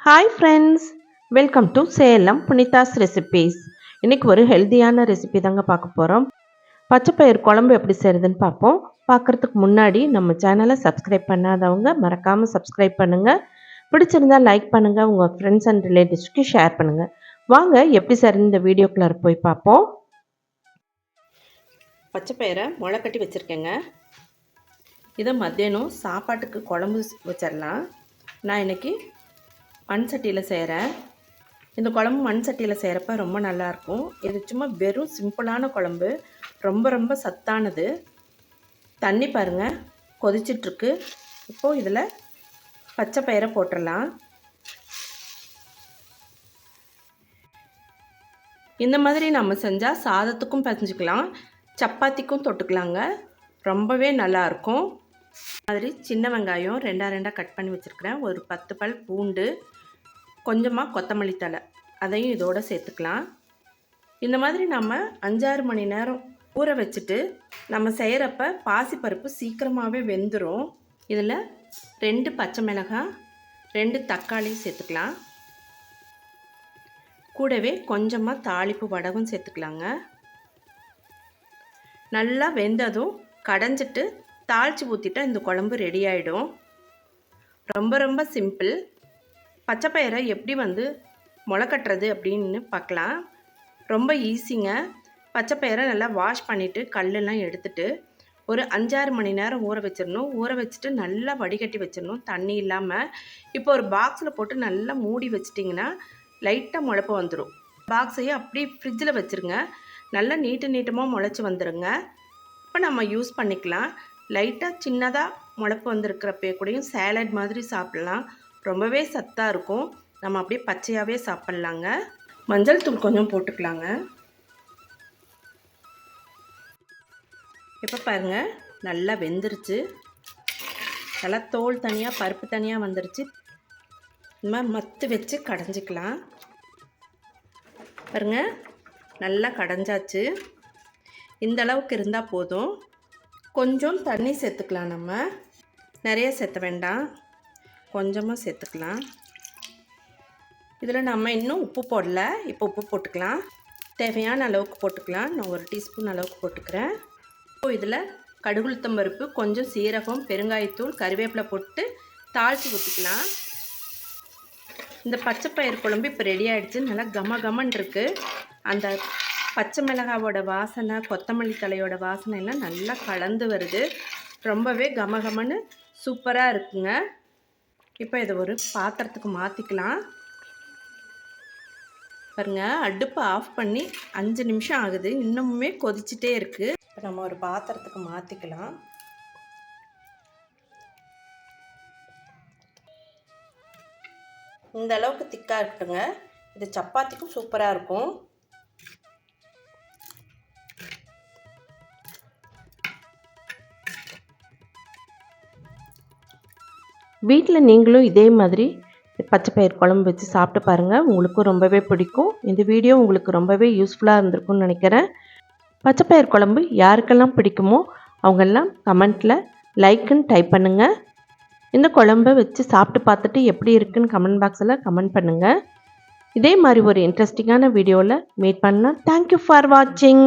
Hi friends welcome to Salem Punitha's recipes இன்றைக்கி ஒரு ஹெல்த்தியான ரெசிபி தாங்க பார்க்க போகிறோம் பச்சைப்பயிர் குழம்பு எப்படி செய்கிறதுன்னு பார்ப்போம். பார்க்குறதுக்கு முன்னாடி நம்ம சேனலை சப்ஸ்கிரைப் பண்ணாதவங்க மறக்காமல் சப்ஸ்கிரைப் பண்ணுங்கள் பிடிச்சிருந்தா லைக் பண்ணுங்கள் உங்கள் ஃப்ரெண்ட்ஸ் அண்ட் ரிலேட்டிவ்ஸ்க்கு ஷேர் பண்ணுங்கள் வாங்க எப்படி சார் இந்த வீடியோக்குள்ளார் போய் பார்ப்போம். பச்சைப்பயிரை முளை கட்டி வச்சுருக்கேங்க. இதை மத்தியானம் சாப்பாட்டுக்கு குழம்பு வச்சிடலாம் நான் இன்றைக்கி மண் சட்டியில் செய்கிறேன் இந்த குழம்பு மண் சட்டியில் செய்கிறப்ப ரொம்ப நல்லாயிருக்கும் இது சும்மா வெறும் சிம்பிளான குழம்பு. ரொம்ப ரொம்ப சத்தானது. தண்ணி பாருங்கள் கொதிச்சிட்ருக்கு. இப்போது இதில் பச்சை பயிரை போட்டுடலாம். இந்த மாதிரி நம்ம செஞ்சால் சாதத்துக்கும் பசஞ்சிக்கலாம் சப்பாத்திக்கும் தொட்டுக்கலாங்க. ரொம்பவே நல்லாயிருக்கும் மாதிரி சின்ன வெங்காயம் ரெண்டாக ரெண்டாக கட் பண்ணி வச்சுருக்கிறேன். ஒரு பத்து பல் பூண்டு கொஞ்சமாக கொத்தமல்லி தலை அதையும் இதோடு சேர்த்துக்கலாம். இந்த மாதிரி நம்ம அஞ்சாறு மணி நேரம் ஊற வச்சுட்டு நம்ம செய்கிறப்ப பாசிப்பருப்பு சீக்கிரமாகவே வெந்துடும் இதில் ரெண்டு பச்சை மிளகாய் ரெண்டு தக்காளி சேர்த்துக்கலாம். கூடவே கொஞ்சமாக தாளிப்பு வடகம் சேர்த்துக்கலாங்க. நல்லா வெந்ததும் கடைஞ்சிட்டு தாளித்து ஊற்றிட்டா இந்த குழம்பு ரெடி ஆகிடும் ரொம்ப ரொம்ப சிம்பிள் பச்சைப்பயிரை எப்படி வந்து முளை கட்டுறது அப்படின்னு பார்க்கலாம். ரொம்ப ஈஸிங்க பச்சைப்பயிரை நல்லா வாஷ் பண்ணிவிட்டு கல்லெல்லாம் எடுத்துட்டு ஒரு அஞ்சாறு மணி நேரம் ஊற வச்சிடணும். ஊற வச்சுட்டு நல்லா வடிகட்டி வச்சிடணும். தண்ணி இல்லாமல் இப்போ ஒரு பாக்ஸில் போட்டு நல்லா மூடி வச்சிட்டிங்கன்னா லைட்டாக முளைப்பு வந்துடும் பாக்ஸையும் அப்படியே ஃப்ரிட்ஜில் வச்சுருங்க. நல்லா நீட்டு நீட்டமாக முளைச்சி வந்துடுங்க இப்போ நம்ம யூஸ் பண்ணிக்கலாம். லைட்டாக சின்னதாக முளைப்பு வந்திருக்கிறப்பே கூடயும் சேலட் மாதிரி சாப்பிட்லாம். ரொம்பவே சத்தாக இருக்கும். நம்ம அப்படியே பச்சையாகவே சாப்பிட்லாங்க. மஞ்சள் தூள் கொஞ்சம் போட்டுக்கலாங்க. இப்போ பாருங்கள் நல்லா வெந்துருச்சு. நல்லா தோல் தனியாக பருப்பு தனியாக வந்துருச்சு. இந்த மாதிரி மத்து வச்சு கடைஞ்சிக்கலாம். பாருங்கள் நல்லா கடைஞ்சாச்சு. இந்த அளவுக்கு இருந்தால் போதும். கொஞ்சம் தண்ணி சேர்த்துக்கலாம் நம்ம. நிறைய சேர்த்த வேண்டாம். கொஞ்சமாக சேர்த்துக்கலாம். இதில் நம்ம இன்னும் உப்பு போடல. இப்போ உப்பு போட்டுக்கலாம். தேவையான அளவுக்கு போட்டுக்கலாம். நான் ஒரு டீஸ்பூன் அளவுக்கு போட்டுக்கிறேன். இப்போ இதில் கடுகுளுத்தம் பருப்பு கொஞ்சம் சீரகம் பெருங்காயத்தூள் கருவேப்பிலை போட்டு தாளித்து ஊற்றிக்கலாம் இந்த பச்சை பயிர் குழம்பு இப்போ ரெடி ஆகிடுச்சு நல்லா கம கமன் இருக்குது அந்த பச்சை மிளகாவோட வாசனை கொத்தமல்லி தலையோட வாசனை எல்லாம் நல்லா கலந்து வருது. ரொம்பவே கமகமன்னு சூப்பராக இருக்குங்க. இப்போ இதை ஒரு பாத்திரத்துக்கு மாற்றிக்கலாம் பாருங்க அடுப்பை ஆஃப் பண்ணி அஞ்சு நிமிஷம் ஆகுது. இன்னமுமே கொதிச்சுட்டே இருக்குது இப்போ நம்ம ஒரு பாத்திரத்துக்கு மாற்றிக்கலாம் இந்த அளவுக்கு திக்காக இருக்குங்க இது சப்பாத்திக்கும் சூப்பராக இருக்கும். வீட்டில் நீங்களும் இதே மாதிரி பச்சை பயிர் குழம்பு வச்சு சாப்பிட்டு பாருங்கள் உங்களுக்கும் ரொம்பவே பிடிக்கும். இந்த வீடியோ உங்களுக்கு ரொம்பவே யூஸ்ஃபுல்லாக இருந்திருக்கும்னு நினைக்கிறேன். பச்சை பயிர் குழம்பு யாருக்கெல்லாம் பிடிக்குமோ அவங்கெல்லாம் கமெண்ட்டில் லைக்குன்னு டைப் பண்ணுங்கள் இந்த குழம்பை வச்சு சாப்பிட்டு பார்த்துட்டு எப்படி இருக்குன்னு கமெண்ட் பாக்ஸில் கமெண்ட் பண்ணுங்கள் இதே மாதிரி ஒரு இன்ட்ரெஸ்டிங்கான வீடியோவில் மீட் பண்ணால் தேங்க்யூ ஃபார் வாட்சிங்